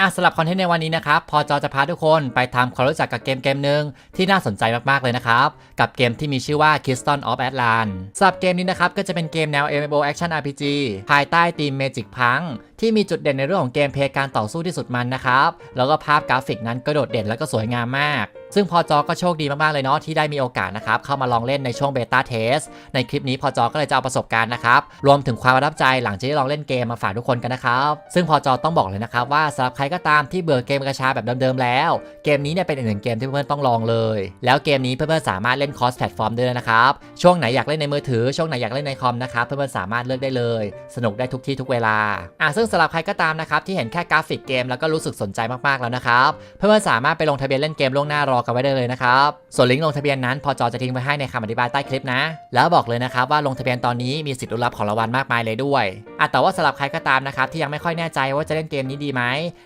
อะสำหรับคอนเทนต์ในวันนี้นะครับ พอจอจะพาทุกคนไปทำความรู้จักกับเกมเกมหนึ่งที่น่าสนใจมากๆเลยนะครับ กับเกมที่มีชื่อว่า Keystone of Atlan สำหรับเกมนี้นะครับ ก็จะเป็นเกมแนว MMO Action RPG ภายใต้ธีม Magic Punk ที่มีจุดเด่นในเรื่องของเกมเพลย์การต่อสู้ที่สุดมันนะครับ แล้วก็ภาพกราฟิกนั้นก็โดดเด่นแล้วก็สวยงามมาก ซึ่งพอจอก็โชคดีมากๆเลยเนาะที่ได้มีโอกาสนะครับเข้ามาลองเล่นในช่วงเบต้าเทสในคลิปนี้พอจอก็เลยจะเอาประสบการณ์นะครับรวมถึงความประทับใจหลังจากที่ลองเล่นเกมมาฝากทุกคนกันนะครับซึ่งพอจอต้องบอกเลยนะครับว่าสำหรับใครก็ตามที่เบื่อเกมกระชาแบบเดิมๆแล้ว เกมนี้เนี่ยเป็นอีกหนึ่งเกมที่เพื่อนๆต้องลองเลย แล้วเกมนี้เพื่อนๆสามารถเล่นคอสแพลตฟอร์มได้วยนะครับช่วงไหนอยากเล่นในมือถือช่วงไหนอยากเล่นในคอมนะครับเพื่อนๆสามารถเลือกได้เลย สนุกได้ทุกที่ทุกเวลาอะซึ่งสำหรับใครก็ตามนะครับที่เห็นแค่กราฟิกเกมแล้วก็รู้สึกสนใจมากๆแล้วนะครับเพื่อนๆสามารถไปลงทะเบียนเล่นเกมล่วงหน้ารอกันไว้ได้เลยนะครับ ส่วนลิงก์ลงทะเบียนนั้นพอจอจะทิ้งไว้ให้ในคำอธิบายใต้คลิปนะ แล้วบอกเลยนะครับว่าลงทะเบียนตอนนี้มีสิทธิ์ลุ้นรับของรางวัลมากมายเลยด้วยอะแต่ว่าสำหรับใครก็ตามนะครับที่ยังไม่ค่อยแน่ใจว่าจะเล่นเกมนี้ดีไหม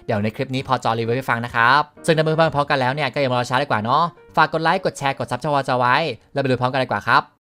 เดี๋ยวในคลิปนี้พอจอรีวิวให้ฟังนะครับซึ่งถ้าเพื่อนๆพร้อมกันแล้วเนี่ยก็อย่ามารอช้าดีกว่าเนาะฝากกดไลค์กดแชร์กดซับชวจอไว้ แล้วไปดูพร้อมกันดีกว่าครับ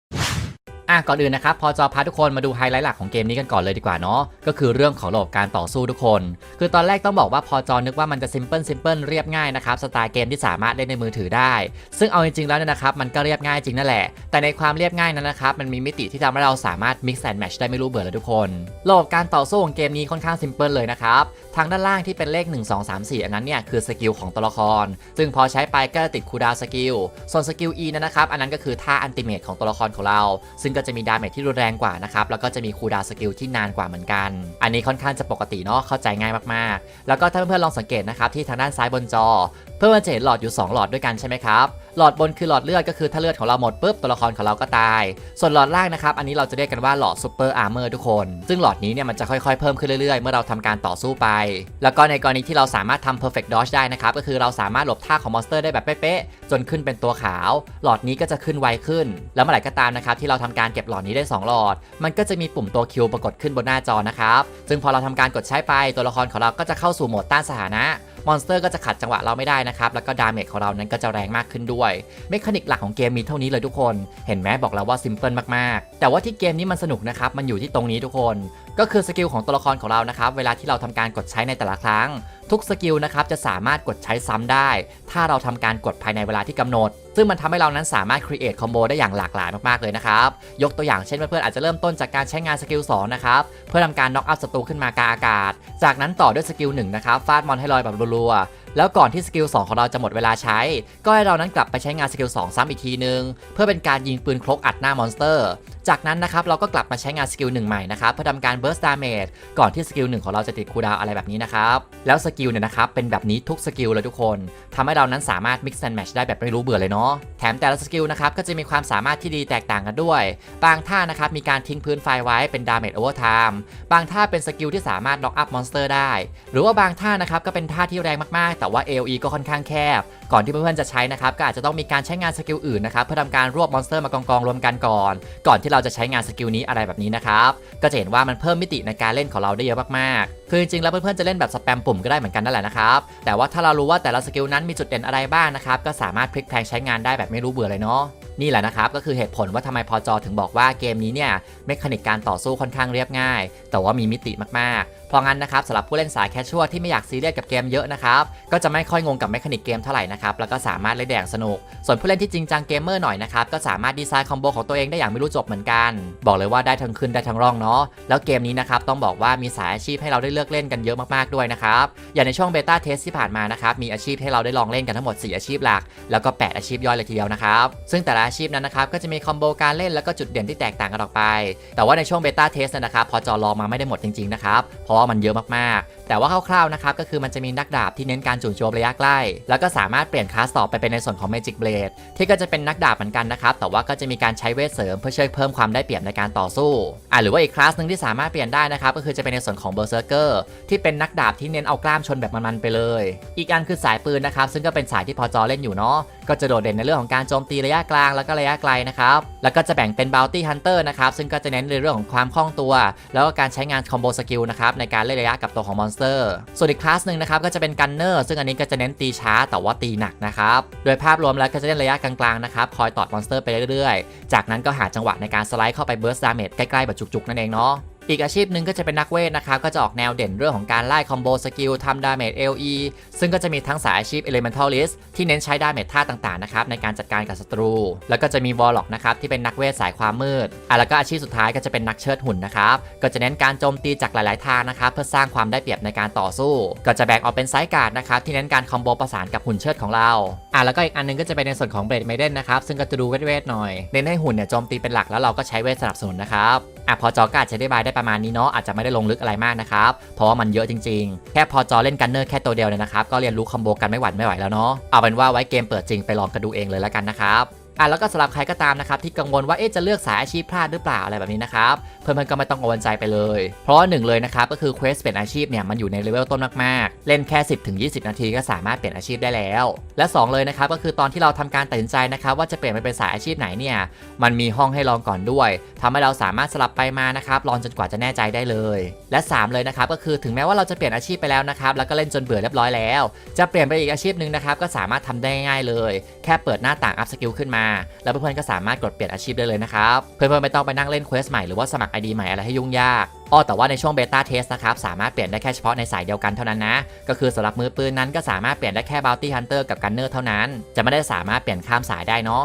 อะก่อนอื่นนะครับพอจอพาทุกคนมาดูไฮไลท์หลักของเกมนี้กันก่อนเลยดีกว่าเนาะก็คือเรื่องของระบบการต่อสู้ทุกคน คือตอนแรกต้องบอกว่าพอจอนึกว่ามันจะซิมเพิลซิมเพิลเรียบง่ายนะครับสไตล์เกมที่สามารถเล่นในมือถือได้ ซึ่งเอาจริงๆแล้วเนี่ยนะครับมันก็เรียบง่ายจริงนั่นแหละ แต่ในความเรียบง่ายนั้นนะครับมันมีมิติที่ทำให้เราสามารถ mix and match ได้ไม่รู้เบื่อเลยทุกคนระบบการต่อสู้ของเกมนี้ค่อนข้างซิมเพิลเลยนะครับทางด้านล่างที่เป็นเลข 1 2 3 4 อันนั้นเนี่ยคือสกิลของตัวละคร ซึ่งพอใช้ไปก็จะติดคูดาวสกิล ส่วนสกิล E นั้นนะครับ อันนั้นก็คือท่าอันติเมตของตัวละครของเรา ซึ่งก็จะมีดาเมจที่รุนแรงกว่านะครับ แล้วก็จะมีคูดาวสกิลที่นานกว่าเหมือนกัน อันนี้ค่อนข้างจะปกติเนาะ เข้าใจง่ายมากๆ แล้วก็ถ้าเพื่อนๆลองสังเกตนะครับที่ทางด้านซ้ายบนจอ เพื่อนๆจะเห็นหลอดอยู่ 2 หลอดด้วยกันใช่ไหมครับหลอดบนคือหลอดเลือดก็คือถ้าเลือดของเราหมดปุ๊บตัวละครของเราก็ตาย ส่วนหลอดล่างนะครับ อันนี้เราจะเรียกกันว่าหลอดซูเปอร์อาร์เมอร์ทุกคน ซึ่งหลอดนี้เนี่ยมันจะค่อยๆเพิ่มขึ้นเรื่อยๆ เมื่อเราทำการต่อสู้ไป แล้วก็ในกรณีที่เราสามารถทำ perfect dodge ได้นะครับ ก็คือเราสามารถหลบท่าของมอนสเตอร์ได้แบบเป๊ะๆจนขึ้นเป็นตัวขาว หลอดนี้ก็จะขึ้นไวขึ้น แล้วเมื่อไหร่ก็ตามนะครับที่เราทำการเก็บหลอดนี้ได้สองหลอด มันก็จะมีปุ่มตัวคิวปรากฏขึ้นบนหน้าจอนะครับซึ่งพอเราทำการกดใช้ไปตัวละครของเราก็จะเข้าสู่โหมดต้านสถานะ มอนสเตอร์ก็จะขัดจังหวะเราไม่ได้นะครับ แล้วก็ดาเมจของเรานั้นก็จะแรงมากขึ้นด้วยเมคานิกหลักของเกมมีเท่านี้เลยทุกคน เห็นไหมบอกแล้วว่าซิมเพิลมากๆ แต่ว่าที่เกมนี้มันสนุกนะครับ มันอยู่ที่ตรงนี้ทุกคน ก็คือสกิลของตัวละครของเรานะครับ เวลาที่เราทำการกดใช้ในแต่ละครั้ง ทุกสกิลนะครับจะสามารถกดใช้ซ้ำได้ ถ้าเราทำการกดภายในเวลาที่กำหนด ซึ่งมันทำให้เรานั้นสามารถ create คอมโบได้อย่างหลากหลายมากๆเลยนะครับ ยกตัวอย่างเช่นเพื่อนๆอาจจะเริ่มต้นจากการใช้งานสกิล2นะครับเพื่อทำการน็อกอัพศัตรูขึ้นมากลางอากาศ จากนั้นต่อด้วยสกิล1นะครับฟาดมอนให้ลอยแบบรัวๆ แล้วก่อนที่สกิล2ของเราจะหมดเวลาใช้ ก็ให้เรานั้นกลับไปใช้งานสกิล2ซ้ำอีกทีนึง เพื่อเป็นการยิงปืนครกอัดหน้ามอนสเตอร์ จากนั้นนะครับเราก็กลับมาใช้งานสกิล1ใหม่นะครับเพื่อทำการ burst damage ก่อนที่สกิล1ของเราจะติดคูลดาวอะไรแบบนี้นะครับแล้วสกิลเนี่ยนะครับเป็นแบบนี้ทุกสกิลเลยทุกคนทำให้เรานั้นสามารถ mix and match ได้แบบไม่รู้เบื่อเลยเนาะแถมแต่ละสกิลนะครับก็จะมีความสามารถที่ดีแตกต่างกันด้วย บางท่านะครับมีการทิ้งพื้นไฟไว้เป็น damage overtime บางท่าเป็นสกิลที่สามารถ knock up monster ได้ หรือว่าบางท่านะครับก็เป็นท่าที่แรงมากๆแต่ว่า AoE ก็ค่อนข้างแคบ ก่อนที่เพื่อนๆจะใช้นะครับก็อาจจะต้องมีการใช้งานสกิลอื่นนะครับเพื่อทำการรวบมอนสเตอร์มากองกองๆรวมกันก่อน ก่อนที่เราจะใช้งานสกิลนี้อะไรแบบนี้นะครับก็จะเห็นว่ามันเพิ่มมิติในการเล่นของเราได้เยอะมากๆ คือจริงๆแล้วเพื่อนๆจะเล่นแบบสแปมปุ่มก็ได้เหมือนกันนั่นแหละนะครับแต่ว่าถ้าเรารู้ว่าแต่ละสกิลนั้นมีจุดเด่นอะไรบ้างนะครับก็สามารถพลิกแพลงใช้งานได้แบบไม่รู้เบื่อเลยเนาะ นี่แหละนะครับก็คือเหตุผลว่าทำไมพอจอถึงบอกว่าเกมนี้เนี่ยเมคานิกการต่อสู้ค่อนข้างเรียบง่าย แต่ว่ามีมิติมากๆ เพราะงั้นนะครับสำหรับผู้เล่นสายแคชชวลที่ไม่อยากซีเรียสกับเกมเยอะนะครับก็จะไม่ค่อยงงกับเมคานิกเกมเท่าไหร่นะครับแล้วก็สามารถเล่นได้อย่างสนุก ส่วนผู้เล่นที่จริงจังเกมเมอร์หน่อยนะครับก็สามารถดีไซน์คอมโบของตัวเองได้อย่างไม่รู้จบเหมือนกัน บอกเลยว่าได้ทั้งขึ้นได้ทั้งร่องเนาะแล้วเกมนี้นะครับต้องบอกว่ามีสายอาชีพให้เราได้เลือกเล่นกันเยอะมากๆด้วยนะครับอย่างในช่วงเบต้าเทสที่ผ่านมานะครับมีอาชีพให้เราได้ลองเล่นกันทั้งหมด 4 อาชีพหลัก แล้วก็ 8 อาชีพย่อยเลยทีเดียวนะครับซึ่งแต่ละอาชีพนั้นนะครับก็จะมีคอมโบการเล่นแล้วก็จุดเด่นที่แตกต่างกันออกไป แต่ว่าในช่วงเบต้าเทสนะครับพอจอลองมาไม่ได้หมดจริงๆนะครับเพราะว่ามันเยอะมากๆ แต่ว่าคร่าวๆนะครับก็คือมันจะมีนักดาบที่เน้นการจู่โจมระยะใกล้ แล้วก็สามารถเปลี่ยนคลาสต่อไปเป็นในส่วนของ Magic Blade ที่ก็จะเป็นนักดาบเหมือนกันนะครับแต่ว่าก็จะมีการใช้เวทเสริมเพื่อช่วยเพิ่มความได้เปรียบในการต่อสู้อะหรือว่าอีกคลาสหนึ่งที่สามารถเปลี่ยนได้นะครับก็คือจะเป็นในส่วนของ Berserker ที่เป็นนักดาบที่เน้นเอากล้ามชนแบบมันๆไปเลย อีกอันคือสายปืนนะครับซึ่งก็เป็นสายที่พอจอเล่นอยู่เนาะก็จะโดดเด่นในเรื่องของการโจมตีระยะกลางแล้วก็ระยะไกลนะครับ แล้วก็จะแบ่งเป็น Bounty Hunter นะครับ ซึ่งก็จะเน้นในเรื่องของความคล่องตัว แล้วก็การใช้งานคอมโบสกิลนะครับในการเล่นระยะกับตัวของมอนสเตอร์ส่วนอีกคลาสหนึ่งนะครับก็จะเป็นกันเนอร์ซึ่งอันนี้ก็จะเน้นตีช้าแต่ว่าตีหนักนะครับโดยภาพรวมแล้วก็จะเล่นระยะกลางๆนะครับคอยตอดมอนสเตอร์ไปเรื่อยๆ จากนั้นก็หาจังหวะในการสไลด์เข้าไปเบิร์สดาเมจใกล้ๆแบบจุกๆนั่นเองเนาะ อีกอาชีพหนึ่งก็จะเป็นนักเวทนะครับก็จะออกแนวเด่นเรื่องของการไล่คอมโบสกิลทำดาเมจ LE ซึ่งก็จะมีทั้งสายอาชีพ Elementalist ที่เน้นใช้ดาเมจท่าต่างๆนะครับในการจัดการกับศัตรู แล้วก็จะมีวอลล็อกนะครับที่เป็นนักเวทสายความมืดอะแล้วก็อาชีพสุดท้ายก็จะเป็นนักเชิดหุ่นนะครับก็จะเน้นการโจมตีจากหลายๆทางนะครับเพื่อสร้างความได้เปรียบในการต่อสู้ ก็จะแบ่งออกเป็นไซส์การ์ดนะครับที่เน้นการคอมโบประสานกับหุ่นเชิดของเราอะแล้วก็อีกอันหนึงก็จะเป็นในส่วนของเบรดเมเดนนะครับซึ่งก็จะดูเวทๆหน่อยเน้นให้หุ่นเนี่ยโจมตีเป็นหลักแล้วเราก็ใช้เวทสนับสนุนนะครับอะพอจอกาจจะได้บายได้ประมาณนี้เนาะอาจจะไม่ได้ลงลึกอะไรมากนะครับเพราะว่ามันเยอะจริงๆ แค่พอจอเล่นกันเนอร์แค่ตัวเดียวเนี่ยนะครับก็เรียนรู้คอมโบกันไม่หวั่นไม่ไหวแล้วเนาะเอาเป็นว่าไว้เกมเปิดจริงไปลองกันดูเองเลยแล้วกันนะครับ อะแล้วก็สำหรับใครก็ตามนะครับที่กังวลว่าเอ๊ะจะเลือกสายอาชีพพลาดหรือเปล่าอะไรแบบนี้นะครับเพื่อนๆก็ไม่ต้องกังวลใจไปเลย เพราะหนึ่งเลยนะครับก็คือเควสเปลี่ยนอาชีพเนี่ยมันอยู่ในเลเวลต้นมากๆ เล่นแค่ 10ถึง20 นาทีก็สามารถเปลี่ยนอาชีพได้แล้ว และสองเลยนะครับก็คือตอนที่เราทำการตัดสินใจนะครับว่าจะเปลี่ยนไปเป็นสายอาชีพไหนเนี่ยมันมีห้องให้ลองก่อนด้วยทำให้เราสามารถสลับไปมานะครับลองจนกว่าจะแน่ใจได้เลย และ 3 เลยนะครับก็คือถึงแม้ว่าเราจะเปลี่ยนอาชีพไปแล้วนะครับแล้วก็เล่นจนเบื่อเรียบร้อยแล้ว จะเปลี่ยนไปอีกอาชีพหนึ่งนะครับก็สามารถทำได้ง่ายเลย แค่เปิดหน้าต่างอัพสกิลขึ้นมาแล้วเพื่อนๆก็สามารถกดเปลี่ยนอาชีพได้เลยนะครับ เพื่อนๆไม่ต้องไปนั่งเล่นเควสใหม่หรือว่าสมัคร ID ใหม่อะไรให้ยุ่งยากอ้อแต่ว่าในช่วงเบต้าเทสนะครับสามารถเปลี่ยนได้แค่เฉพาะในสายเดียวกันเท่านั้นนะ ก็คือสำหรับมือปืนนั้นก็สามารถเปลี่ยนได้แค่บาวตี้ฮันเตอร์กับกันเนอร์เท่านั้น จะไม่ได้สามารถเปลี่ยนข้ามสายได้เนาะ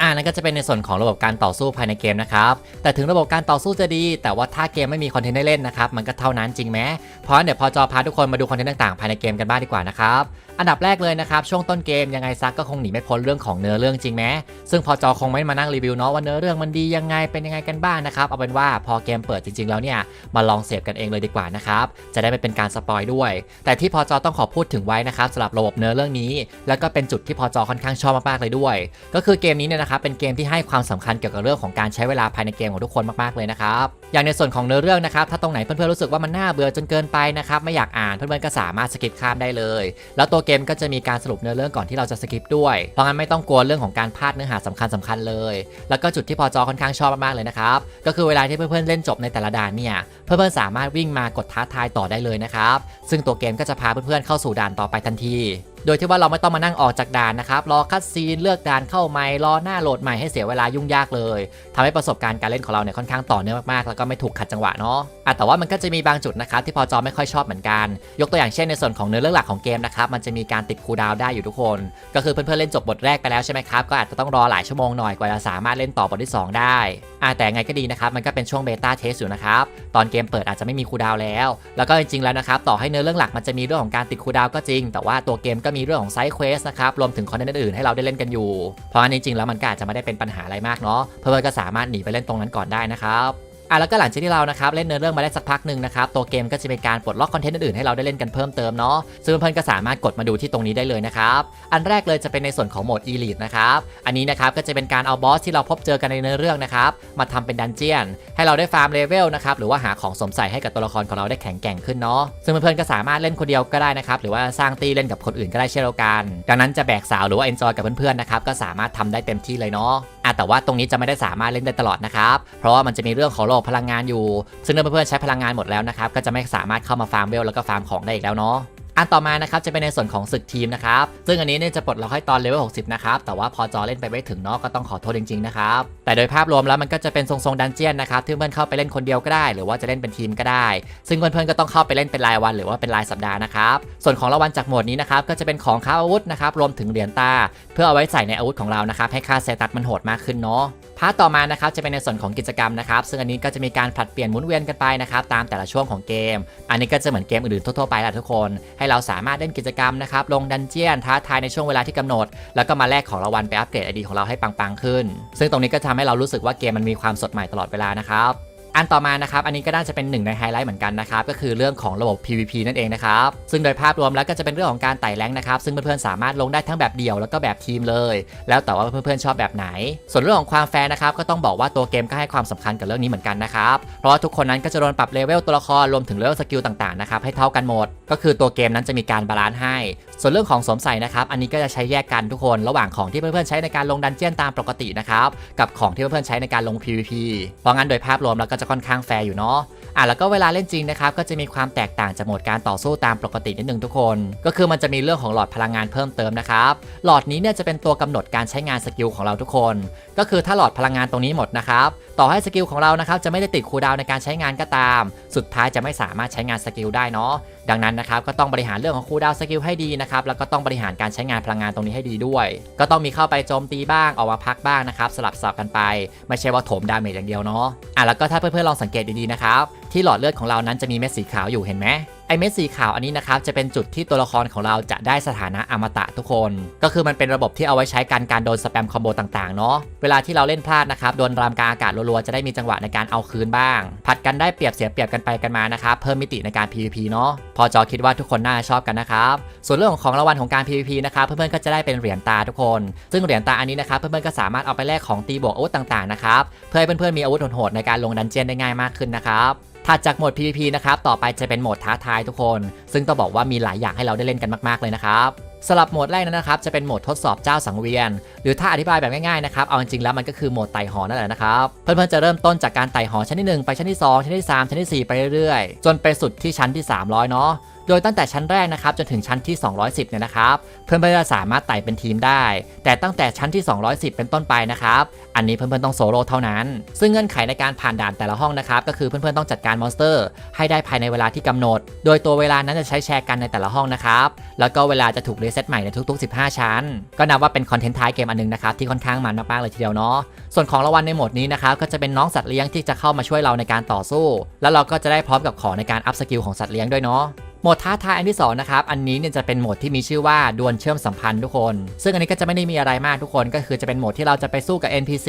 อ่านั่นก็จะเป็นในส่วนของระบบการต่อสู้ภายในเกมนะครับ แต่ถึงระบบการต่อสู้จะดี แต่ว่าถ้าเกมไม่มีคอนเทนต์ให้เล่นนะครับ มันก็เท่านั้นจริงไหมเพราะนั้นเดี๋ยวพอจอพาทุกคนมาดูคอนเทนต์ต่างๆ ภายในเกมกันบ้างดีกว่านะครับอันดับแรกเลยนะครับ ช่วงต้นเกมยังไงซักก็คงหนีไม่พ้นเรื่องของเนื้อเรื่องจริงไหมซึ่งพอจอคงไม่มานั่งรีวิวเนาะว่าเนื้อเรื่องมันดียังไงเป็นยังไงกันบ้างนะครับเอาเป็นว่าพอเกมเปิดจริง ๆ แล้วเนี่ยมาลองเสพกันเองเลยดีกว่านะครับจะได้ไม่เป็นการสปอยด้วย แต่ที่พอจอต้องขอพูดถึงไว้นะครับสำหรับระบบเนื้อเรื่องนี้ แล้วก็เป็นจุดที่พอจอค่อนข้างชอบมากๆเลยด้วย ก็คือเกมนี้เนี่ยนะครับเป็นเกมที่ให้ความสำคัญเกี่ยวกับเรื่องของการใช้เวลาภายในเกมของทุกคนมากๆเลยนะครับอย่างในส่วนของเนื้อเรื่องนะครับถ้าตรงไหนเพื่อนๆรู้สึกว่ามันน่าเบื่อจนเกินไปนะครับไม่อยากอ่านเพื่อนๆก็สามารถสกิปข้ามได้เลย แล้วตัวเกมก็จะมีการสรุปเนื้อเรื่องก่อนที่เราจะสกิปด้วยเพราะงั้นไม่ต้องกลัวเรื่องของการพลาดเนื้อหาสำคัญสคัญๆเลย แล้วก็จุดที่พอจอค่อนข้างชอบมากๆเลยนะครับก็คือเวลาที่เพื่อนๆเล่นจบในแต่ละด่านเนี่ยเพื่อนๆสามารถวิ่งมากดท้าทายต่อได้เลยนะครับซึ่งตัวเกมก็จะพาเพื่อนๆเข้าสู่ด่านต่อไปทันที โดยที่ว่าเราไม่ต้องมานั่งออกจากด่านนะครับ รอคัดซีนเลือกด่านเข้าใหม่รอหน้าโหลดใหม่ให้เสียเวลายุ่งยากเลยทำให้ประสบการณ์การเล่นของเราเนี่ยค่อนข้างต่อเนื่องมากๆ แล้วก็ไม่ถูกขัดจังหวะเนาะอะแต่ว่ามันก็จะมีบางจุดนะครับที่พอจอไม่ค่อยชอบเหมือนกัน ยกตัวอย่างเช่นในส่วนของเนื้อเรื่องหลักของเกมนะครับมันจะมีการติดคูดาวได้อยู่ทุกคน ก็คือเพื่อนๆเล่นจบบทแรกไปแล้วใช่ไหมครับก็อาจจะต้องรอหลายชั่วโมงหน่อยกว่าจะสามารถเล่นต่อบทที่ 2 ได้อะแต่ไงก็ดีนะครับมันก็เป็นช่วงเบต้าเทสอยู่นะครับตอนเกมเปิดอาจจะไม่มีคูดาวแล้ว แล้วก็จริงๆแล้วนะครับต่อให้เนื้อเรื่องหลักมันจะมีเรื่องของการติดคูดาวก็จริง แต่ว่าตัวเกมก็มีเรื่องของไซส์เควสนะครับ รวมถึงคอนเทนต์อื่นๆให้เราได้เล่นกันอยู่ เพราะงั้นจริงๆแล้วมันก็อาจจะไม่ได้เป็นปัญหาอะไรมากเนาะเพื่อนๆก็สามารถหนีไปเล่นตรงนั้นก่อนได้นะครับ อะแล้วก็หลังจากที่เรานะครับเล่นเนื้อเรื่องมาได้สักพักหนึ่งนะครับตัวเกมก็จะเป็นการปลดล็อกคอนเทนต์อื่นๆให้เราได้เล่นกันเพิ่มเติมเนาะซึ่งเพื่อนๆก็สามารถกดมาดูที่ตรงนี้ได้เลยนะครับอันแรกเลยจะเป็นในส่วนของโหมด Elite นะครับอันนี้นะครับก็จะเป็นการเอาบอสที่เราพบเจอกันในเนื้อเรื่องนะครับมาทำเป็นดันเจียน ให้เราได้ฟาร์มเลเวลนะครับหรือว่าหาของสมใส่ให้กับตัวละครของเราได้แข็งแกร่งขึ้นเนาะซึ่งเพื่อนๆก็สามารถเล่นคนเดียวก็ได้นะครับหรือว่าสร้างตีเล่นกับคนอื่นก็ได้เช่นเดียวกัน ดังนั้นจะแบกสาวหรือว่าเอนจอยกับเพื่อนๆนะครับก็สามารถทำได้เต็มที่เลยเนาะ อะแต่ว่าตรงนี้จะไม่ได้สามารถเล่นได้ตลอดนะครับ เพราะว่ามันจะมีเรื่องของระบบพลังงานอยู่ ซึ่งเมื่อเพื่อนๆใช้พลังงานหมดแล้วนะครับ ก็จะไม่สามารถเข้ามาฟาร์มเวลแล้วก็ฟาร์มของได้อีกแล้วเนาะ อันต่อมานะครับจะเป็นในส่วนของศึกทีมนะครับซึ่งอันนี้เนี่ยจะปลดล็อกให้ตอนเลเวล60 นะครับแต่ว่าพอจอเล่นไปไม่ถึงเนาะก็ต้องขอโทษจริงๆนะครับแต่โดยภาพรวมแล้วมันก็จะเป็นทรงๆดันเจียนนะครับที่เพื่อนเข้าไปเล่นคนเดียวก็ได้ หรือว่าจะเล่นเป็นทีมก็ได้ ซึ่งเพื่อนๆก็ต้องเข้าไปเล่นเป็นรายวัน หรือว่าเป็นรายสัปดาห์นะครับส่วนของรางวัลจากโหมดนี้นะครับก็จะเป็นของค้าอาวุธนะครับรวมถึงเหรียญตา เพื่อเอาไว้ใส่ในอาวุธของเรานะครับให้ค่าเซตัสมันโหดมากขึ้นเนาะพาร์ทต่อมานะครับจะเป็นในส่วนของกิจกรรมนะครับซึ่งอันนี้ก็จะมีการผลัดเปลี่ยนหมุนเวียนกันไปนะครับตามแต่ละช่วงของเกม อันนี้ก็จะเหมือนเกมอื่นๆทั่วๆไปแหละทุกคนให้เราสามารถเล่นกิจกรรมนะครับ ลงดันเจียนท้าทายในช่วงเวลาที่กำหนด แล้วก็มาแลกของรางวัลไปอัปเกรดไอดีของเราให้ปังๆขึ้น ซึ่งตรงนี้ก็ทำให้เรารู้สึกว่าเกมมันมีความสดใหม่ตลอดเวลานะครับ อันต่อมานะครับ อันนี้ก็น่าจะเป็นหนึ่งในไฮไลท์เหมือนกันนะครับ ก็คือเรื่องของระบบ PVP นั่นเองนะครับ ซึ่งโดยภาพรวมแล้วก็จะเป็นเรื่องของการไต่แรงนะครับ ซึ่งเพื่อนๆสามารถลงได้ทั้งแบบเดี่ยวแล้วก็แบบทีมเลย แล้วแต่ว่าเพื่อนๆชอบแบบไหน ส่วนเรื่องของความแฟร์นะครับ ก็ต้องบอกว่าตัวเกมก็ให้ความสำคัญกับเรื่องนี้เหมือนกันนะครับ เพราะว่าทุกคนนั้นก็จะโดนปรับเลเวลตัวละครรวมถึงเลเวลสกิลต่างๆนะครับให้เท่ากันหมด ก็คือตัวเกมนั้นจะมีการบาลานซ์ให้ ส่วนเรื่องของสวมใส่นะครับ อันนี้ก็จะใช้แยกกันทุกคนระหว่างของที่เพื่อนๆใช้ในการลงดันเจียนตามปกตินะครับกับของที่เพื่อนๆใช้ในการลง PVP เพราะงั้นโดยภาพรวมแล้วก็จะค่อนข้างแฟร์อยู่เนาะอะแล้วก็เวลาเล่นจริงนะครับก็จะมีความแตกต่างจากโหมดการต่อสู้ตามปกตินิดนึงทุกคน ก็คือมันจะมีเรื่องของหลอดพลังงานเพิ่มเติมนะครับหลอดนี้เนี่ยจะเป็นตัวกำหนดการใช้งานสกิลของเราทุกคน ก็คือถ้าหลอดพลังงานตรงนี้หมดนะครับ ต่อให้สกิลของเรานะครับจะไม่ได้ติดคูลดาวในการใช้งานก็ตาม สุดท้ายจะไม่สามารถใช้งานสกิลได้เนาะดังนั้นนะครับก็ต้องบริหารเรื่องของคูลดาวสกิลให้ดีนะครับแล้วก็ต้องบริหารการใช้งานพลังงานตรงนี้ให้ดีด้วย ก็ต้องมีเข้าไปโจมตีบ้างออกมาพักบ้างนะครับสลับสับกันไป ไม่ใช่ว่าโถมดาเมจอย่างเดียวเนาะอะแล้วก็ถ้าเพื่อนๆลองสังเกตดีๆนะครับที่หลอดเลือดของเรานั้นจะมีเม็ดสีขาวอยู่เห็นไหมไอเม็ดสีขาวอันนี้นะครับจะเป็นจุดที่ตัวละครของเราจะได้สถานะอมตะทุกคน ก็คือมันเป็นระบบที่เอาไว้ใช้การการโดนสแปมคอมโบต่างๆเนาะเวลาที่เราเล่นพลาดนะครับโดนรามกางอากาศรัวๆจะได้มีจังหวะในการเอาคืนบ้าง ผัดกันได้เปรียบเสียเปรียบกันไปกันมานะครับเพิ่มมิติในการ PVP เนาะพอจอคิดว่าทุกคนน่าจะชอบกันนะครับส่วนเรื่องของรางวัลของการ PVP นะครับเพื่อนๆก็จะได้เป็นเหรียญตาทุกคน ซึ่งเหรียญตาอันนี้นะครับเพื่อนๆก็สามารถเอาไปแลกของตีบวกอาวุธต่างๆนะครับเพื่อให้เพื่อนๆมีอาวุธโหดในการลงดันเจียนได้ง่ายมากขึ้นนะครับ ถัดจากโหมด PVP นะครับ ต่อไปจะเป็นโหมดท้าทายทุกคน ซึ่งต้องบอกว่ามีหลายอย่างให้เราได้เล่นกันมาก ๆ เลยนะครับ สำหรับโหมดแรกนั้นนะครับจะเป็นโหมดทดสอบเจ้าสังเวียน หรือถ้าอธิบายแบบง่ายๆนะครับเอาจริงๆแล้วมันก็คือโหมดไต่หอนั่นแหละนะครับเพื่อนๆจะเริ่มต้นจากการไต่หอชั้นที่ 1 ไปชั้นที่ 2 ชั้นที่ 3 ชั้นที่ 4 ไปเรื่อยๆ จนไปสุดที่ชั้นที่ 300 เนาะโดยตั้งแต่ชั้นแรกนะครับจนถึงชั้นที่ 210 เนี่ยนะครับ เพื่อนๆจะสามารถไต่เป็นทีมได้ แต่ตั้งแต่ชั้นที่ 210 เป็นต้นไปนะครับ อันนี้เพื่อนๆต้องโซโล่เท่านั้น ซึ่งเงื่อนไขในการผ่านด่านแต่ละห้องนะครับ ก็คือเพื่อนๆต้องจัดการมอนสเตอร์ ให้ได้ภายในเวลาที่กำหนด โดยตัวเวลานั้นจะใช้แชร์กันในแต่ละห้องนะครับ แล้วก็เวลาจะถูกรีเซ็ตใหม่ในทุก ๆ 15 ชั้น ก็นับว่าเป็นคอนเทนต์ท้ายเกมอันนึงนะครับที่ค่อนข้างมันมากๆเลยทีเดียวเนาะส่วนของรางวัลในโหมดนี้นะครับก็จะเป็นน้องสัตว์เลี้ยงที่จะเข้ามาช่วยเราในการต่อสู้ แล้วเราก็จะได้พร้อมกับของในการอัพสกิลของสัตว์เลี้ยงด้วยเนาะ มดท้าทายอันที่2นะครับ อันนี้เนี่ยจะเป็นโหมดที่มีชื่อว่าดวลเชื่อมสัมพันธ์ทุกคน ซึ่งอันนี้ก็จะไม่ได้มีอะไรมากทุกคน ก็คือจะเป็นโหมดที่เราจะไปสู้กับ NPC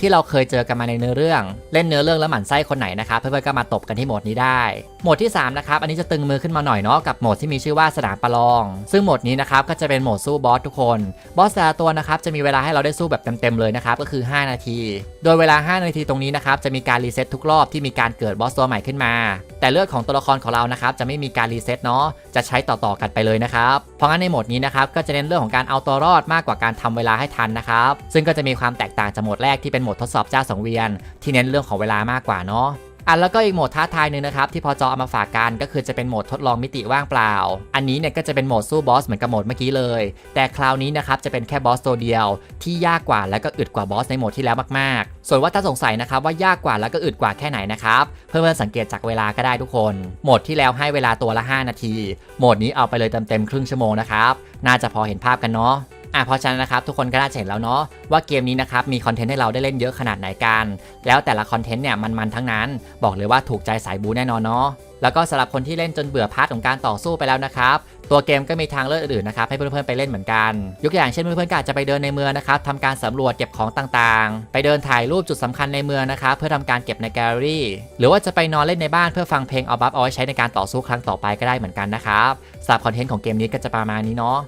ที่เราเคยเจอกันมาในเนื้อเรื่อง เล่นเนื้อเรื่องแล้วหมั่นไส้คนไหนนะครับ เพื่อนๆก็มาตบกันที่โหมดนี้ได้ โหมดที่3นะครับ อันนี้จะตึงมือขึ้นมาหน่อยเนาะกับโหมดที่มีชื่อว่าสนามประลอง ซึ่งโหมดนี้นะครับก็จะเป็นโหมดสู้บอสทุกคน บอสแต่ละตัวนะครับจะมีเวลาให้เราได้สู้แบบเต็มๆเลยนะครับก็คือ 5 นาที โดยเวลา 5 นาทีตรงนี้นะครับจะมีการรีเซ็ตทุกรอบที่มีการเกิดบอสตัวใหม่ขึ้นมา แต่เลือดของตัวละครของเรานะครับจะไม่มีการรีเซ็ตเนาะจะใช้ต่อๆกันไปเลยนะครับ เพราะงั้นในโหมดนี้นะครับก็จะเน้นเรื่องของการเอาตัวรอดมากกว่าการทำเวลาให้ทันนะครับซึ่งก็จะมีความแตกต่างจากโหมดแรกที่เป็นโหมดทดสอบเจ้าสังเวียน ที่เน้นเรื่องของเวลามากกว่าเนาะ อะแล้วก็อีกโหมดท้าทายหนึ่งนะครับที่พอจอเอามาฝากกันก็คือจะเป็นโหมดทดลองมิติว่างเปล่า อันนี้เนี่ยก็จะเป็นโหมดสู้บอสเหมือนกับโหมดเมื่อกี้เลย แต่คราวนี้นะครับจะเป็นแค่บอสตัวเดียว ที่ยากกว่าและก็อึดกว่าบอสในโหมดที่แล้วมากๆ ส่วนว่าถ้าสงสัยนะครับว่ายากกว่าแล้วก็อึดกว่าแค่ไหนนะครับเพื่อนๆสังเกตจากเวลาก็ได้ทุกคน โหมดที่แล้วให้เวลาตัวละ 5 นาที โหมดนี้เอาไปเลยเต็มๆครึ่งชั่วโมงนะครับน่าจะพอเห็นภาพกันเนาะ อะเพราะฉะนั้นนะครับทุกคนก็น่าจะเห็นแล้วเนาะว่าเกมนี้นะครับมีคอนเทนต์ให้เราได้เล่นเยอะขนาดไหนกัน แล้วแต่ละคอนเทนต์เนี่ยมันๆทั้งนั้น บอกเลยว่าถูกใจสายบูแน่นอนเนาะแล้วก็สำหรับคนที่เล่นจนเบื่อพาร์ทของการต่อสู้ไปแล้วนะครับ ตัวเกมก็มีทางเลือกอื่นๆนะครับให้เพื่อนๆไปเล่นเหมือนกัน ยกอย่างเช่นเพื่อนๆก็อาจจะไปเดินในเมืองนะครับทำการสำรวจเก็บของต่างๆ ไปเดินถ่ายรูปจุดสำคัญในเมืองนะครับเพื่อทำการเก็บในแกลเลอรี่ หรือว่าจะไปนอนเล่นในบ้านเพื่อฟังเพลงเอาบัฟเอาไว้ใช้ในการต่อสู้ครั้งต่อไปก็ได้เหมือนกันนะครับสำหรับคอนเทนต์ของเกมนี้ก็จะประมาณนี้เนาะ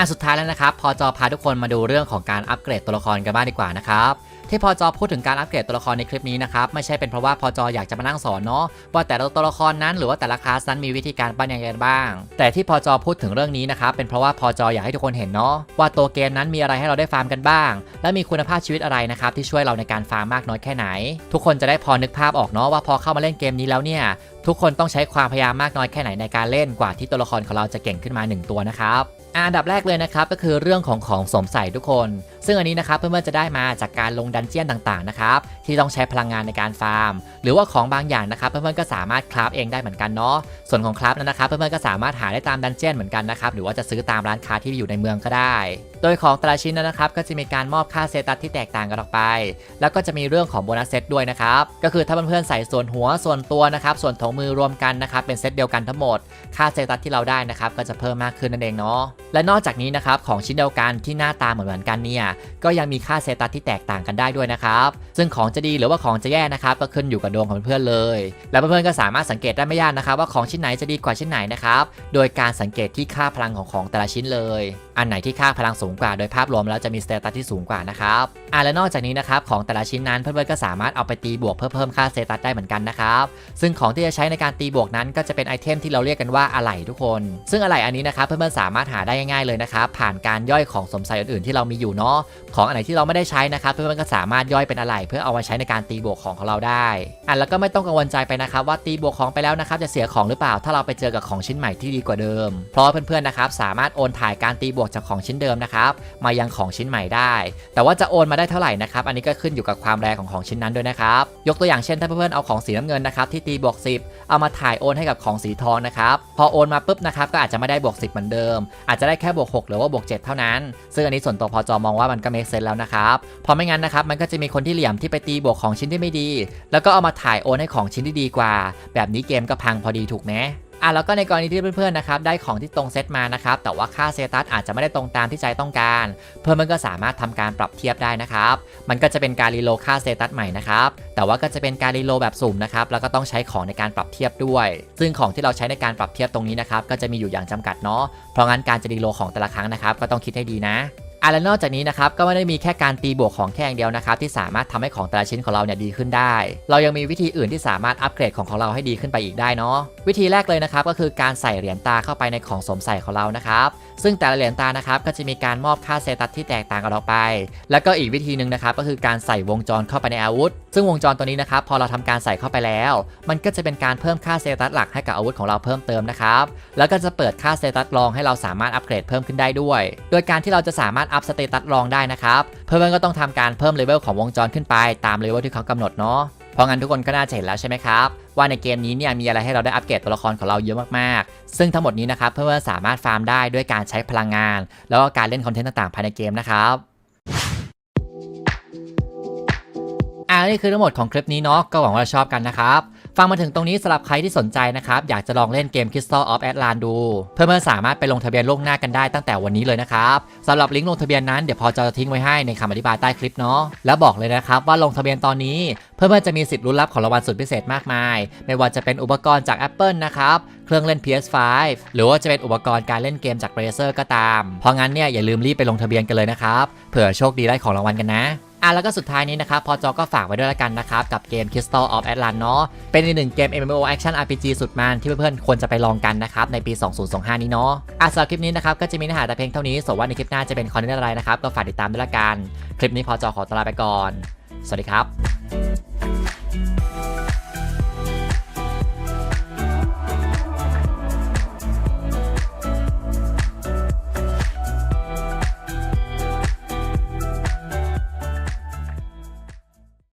อะสุดท้ายแล้วนะครับพอจอพาทุกคนมาดูเรื่องของการอัปเกรดตัวละครกันบ้างดีกว่านะครับที่พอจอพูดถึงการอัปเกรดตัวละครในคลิปนี้นะครับไม่ใช่เป็นเพราะว่าพอจออยากจะมานั่งสอนเนาะว่าแต่ละตัวละครนั้นหรือว่าแต่ละคลาสนั้นมีวิธีการปั้นยังไงบ้าง แต่ที่พอจอพูดถึงเรื่องนี้นะครับเป็นเพราะว่าพอจออยากให้ทุกคนเห็นเนาะว่าตัวเกมนั้นมีอะไรให้เราได้ฟาร์มกันบ้าง และมีคุณภาพชีวิตอะไรนะครับที่ช่วยเราในการฟาร์มมากน้อยแค่ไหน ทุกคนจะได้พอนึกภาพออกเนาะว่าพอเข้ามาเล่นเกมนี้แล้วเนี่ยทุกคนต้องใช้ความพยายามมากน้อยแค่ไหนในการเล่นกว่าที่ตัวละครของเราจะเก่งขึ้นมาหนึ่งตัวนะครับ อันดับแรกเลยนะครับก็คือเรื่องของของสวมใส่ทุกคน ซึ่งอันนี้นะครับเพื่อนๆจะได้มาจากการลงดันเจียนต่างๆนะครับที่ต้องใช้พลังงานในการฟาร์ม หรือว่าของบางอย่างนะครับเพื่อนๆก็สามารถคราฟเองได้เหมือนกันเนาะส่วนของคราฟนั้นนะครับเพื่อนๆก็สามารถหาได้ตามดันเจียนเหมือนกันนะครับหรือว่าจะซื้อตามร้านค้าที่อยู่ในเมืองก็ได้ โดยของแต่ละชิ้นนั้นนะครับก็จะมีการมอบค่าเซตัสที่แตกต่างกันออกไป แล้วก็จะมีเรื่องของโบนัสเซตด้วยนะครับก็คือถ้าเพื่อนๆใส่ส่วนหัวส่วนตัวนะครับส่วนถุงมือรวมกันนะครับเป็นเซตเดียวกันทั้งหมด ค่าเซตัสที่เราได้นะครับก็จะเพิ่มมากขึ้นนั่นเองเนาะและนอกจากนี้นะครับของชิ้นเดียวกันที่หน้าตาเหมือนๆกันเนี่ยก็ยังมีค่าเซตัสที่แตกต่างกันได้ด้วยนะครับซึ่งของจะดีหรือว่าของจะแย่นะครับก็ขึ้นอยู่กับดวงของเพื่อนๆเลย แล้วเพื่อนๆก็สามารถสังเกตได้ไม่ยากนะครับ ว่าของชิ้นไหนจะดีกว่าชิ้นไหนนะครับโดยการสังเกตที่ค่าพลังของของแต่ละชิ้นเลย อันไหนที่ค่าพลังสูงกว่าโดยภาพรวมแล้วจะมีสเตตัสที่สูงกว่านะครับอะและนอกจากนี้นะครับของแต่ละชิ้นนั้นเพื่อนๆก็สามารถเอาไปตีบวกเพื่อเพิ่มค่าสเตตัสได้เหมือนกันนะครับซึ่งของที่จะใช้ในการตีบวกนั้นก็จะเป็นไอเทมที่เราเรียกกันว่าอะไหล่ทุกคน ซึ่งอะไหล่อันนี้นะครับเพื่อนๆสามารถหาได้ง่ายๆเลยนะครับผ่านการย่อยของสมใส่อื่นๆที่เรามีอยู่เนาะของอันไหนที่เราไม่ได้ใช้นะครับเพื่อนๆก็สามารถย่อยเป็นอะไหล่เพื่อเอามาใช้ในการตีบวกของของเราได้อะแล้วก็ไม่ต้องกังวลใจไปนะครับว่าตีบวกของไปแล้วนะครับจะเสียของหรือเปล่า ถ้าเราไปเจอกับของชิ้นใหม่ที่ดีกว่าเดิม เพราะเพื่อนๆนะครับสามารถโอนถ่ายการตีบวกจากของชิ้นเดิมนะครับมายังของชิ้นใหม่ได้ แต่ว่าจะโอนมาได้เท่าไหร่นะครับอันนี้ก็ขึ้นอยู่กับความแรงของของชิ้นนั้นด้วยนะครับยกตัวอย่างเช่นถ้าเพื่อนๆเอาของสีน้ำเงินนะครับที่ตีบวก10 เอามาถ่ายโอนให้กับของสีทองนะครับพอโอนมาปุ๊บนะครับก็อาจจะไม่ได้บวก 10 เหมือนเดิม อาจจะได้แค่บวก 6 หรือว่าบวก 7 เท่านั้น ซึ่งอันนี้ส่วนตัวพอจอมองว่ามันก็เมคเซนแล้วนะครับพราะไม่งั้นนะครับมันก็จะมีคนที่เหลี่ยมที่ไปตีบวกของชิ้นที่ไม่ดี แล้วก็เอามาถ่ายโอนให้ของชิ้นที่ดีกว่า แบบนี้เกมก็พังพอดีถูกไหม อะแล้วก็ในกรณีที่เพื่อนๆนะครับได้ของที่ตรงเซตมานะครับแต่ว่าค่าเซตัสอาจจะไม่ได้ตรงตามที่ใจต้องการ เพื่อนมันก็สามารถทำการปรับเทียบได้นะครับมันก็จะเป็นการรีโลค่าเซตัสใหม่นะครับแต่ว่าก็จะเป็นการรีโลแบบสุ่มนะครับแล้วก็ต้องใช้ของในการปรับเทียบด้วย ซึ่งของที่เราใช้ในการปรับเทียบตรงนี้นะครับก็จะมีอยู่อย่างจำกัดเนาะเพราะงั้นการจะรีโลของแต่ละครั้งนะครับก็ต้องคิดให้ดีนะอะและนอกจากนี้นะครับก็ไม่ได้มีแค่การตีบวกของแค่อย่างเดียวนะครับที่สามารถทำให้ของแต่ละชิ้นของเราเนี่ยดีขึ้นได้ เรายังมีวิธีอื่นที่สามารถอัปเกรดของของเราให้ดีขึ้นไปอีกได้เนาะวิธีแรกเลยนะครับก็คือการใส่เหรียญตาเข้าไปในของสวมใส่ของเรานะครับ ซึ่งแต่ละเหรียญตานะครับก็จะมีการมอบค่าเซตัสที่แตกต่างกันออกไป แล้วก็อีกวิธีหนึ่งนะครับก็คือการใส่วงจรเข้าไปในอาวุธ ซึ่งวงจรตัวนี้นะครับพอเราทำการใส่เข้าไปแล้ว มันก็จะเป็นการเพิ่มค่าเซตัสหลักให้กับอาวุธของเราเพิ่มเติมนะครับแล้วก็จะเปิดค่าเซตัสรองให้เราสามารถอัปเกรดเพิ่มขึ้นได้ด้วย โดยการที่เราจะสามารถอัพสเตตัสรองได้นะครับเพื่อนๆก็ต้องทำการเพิ่มเลเวลของวงจรขึ้นไปตามเลเวลที่เขากำหนดเนาะ เพราะงั้นทุกคนก็น่าจะเห็นแล้วใช่ไหมครับ ว่าในเกมนี้เนี่ยมีอะไรให้เราได้อัปเกรดตัวละครของเราเยอะมากๆ ซึ่งทั้งหมดนี้นะครับเพื่อนๆสามารถฟาร์มได้ด้วยการใช้พลังงาน แล้วก็การเล่นคอนเทนต์ต่างๆภายในเกมนะครับอ่านี่คือทั้งหมดของคลิปนี้เนาะก็หวังว่าจะชอบกันนะครับ ฟังมาถึงตรงนี้สำหรับใครที่สนใจนะครับ อยากจะลองเล่นเกม Crystal of Atlan ดู เพื่อนๆสามารถไปลงทะเบียนล่วงหน้ากันได้ตั้งแต่วันนี้เลยนะครับสำหรับลิงก์ลงทะเบียนนั้นเดี๋ยวพอจะทิ้งไว้ให้ในคำอธิบายใต้คลิปเนาะแล้วบอกเลยนะครับว่าลงทะเบียนตอนนี้เพื่อนๆจะมีสิทธิ์ลุ้นรับของรางวัลสุดพิเศษมากมาย ไม่ว่าจะเป็นอุปกรณ์จาก Apple นะครับเครื่องเล่น PS5 หรือว่าจะเป็นอุปกรณ์การเล่นเกมจาก Razer ก็ตาม เพราะงั้นเนี่ยอย่าลืมรีบไปลงทะเบียนกันเลยนะครับเผื่อโชคดีได้ของรางวัลกันนะ อะแล้วก็สุดท้ายนี้นะครับพอจอก็ฝากไว้ด้วยละกันนะครับ กับเกม Crystal of Atlan เนาะเป็นอีกหนึ่งเกม MMO Action RPG สุดมันที่เพื่อนๆควรจะไปลองกันนะครับ ในปี 2025 นี้เนาะอะสำหรับคลิปนี้นะครับก็จะมีเนื้อหาแต่เพียงเท่านี้ส่วนว่าในคลิปหน้าจะเป็นคอนเทนต์อะไรนะครับก็ฝากติดตามด้วยละกัน คลิปนี้พอจอขอตลาไปก่อน สวัสดีครับ